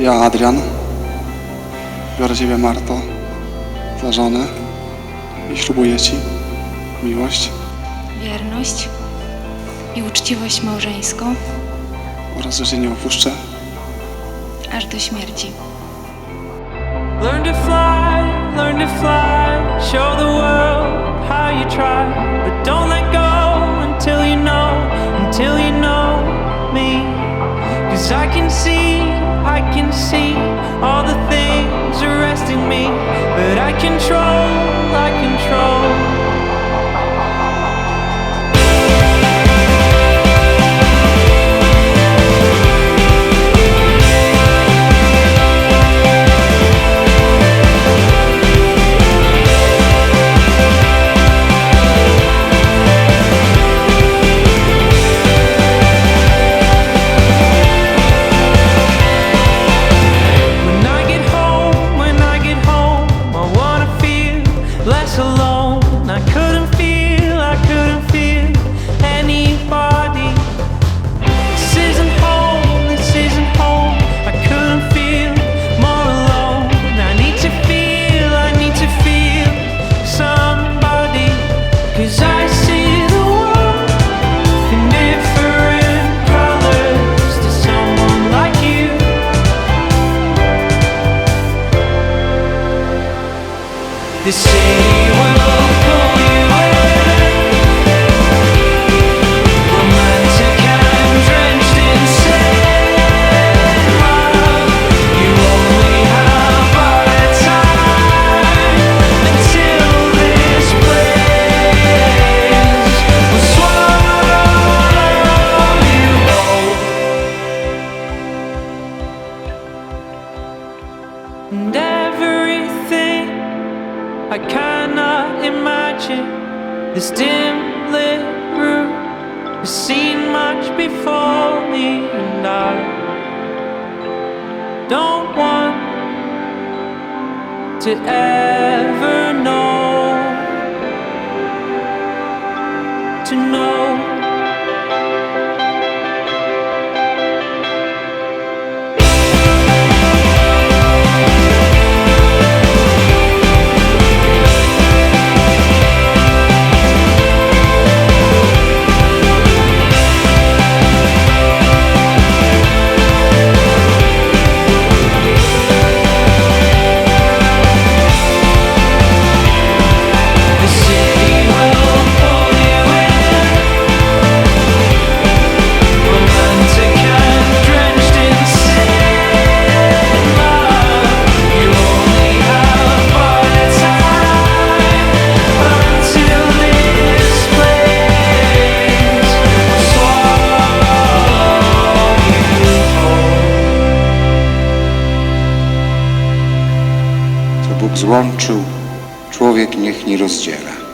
Ja, Adrian, biorę Ciebie, Marto, za żonę i ślubuję Ci miłość wierność i uczciwość małżeńską oraz, że Cię nie opuszczę aż do śmierci. Learn to fly, learn to fly. Show the world how you try. But don't let go until you know, until you know me. Cause I can see, I can see all the things arresting me. But I control, The city. Romantic and drenched in sand. You only have time until this place will swallow you whole. And everything I cannot imagine this dim lit room has seen much before me, and I don't want to ever know. To know. Złączył, człowiek niech nie rozdziela.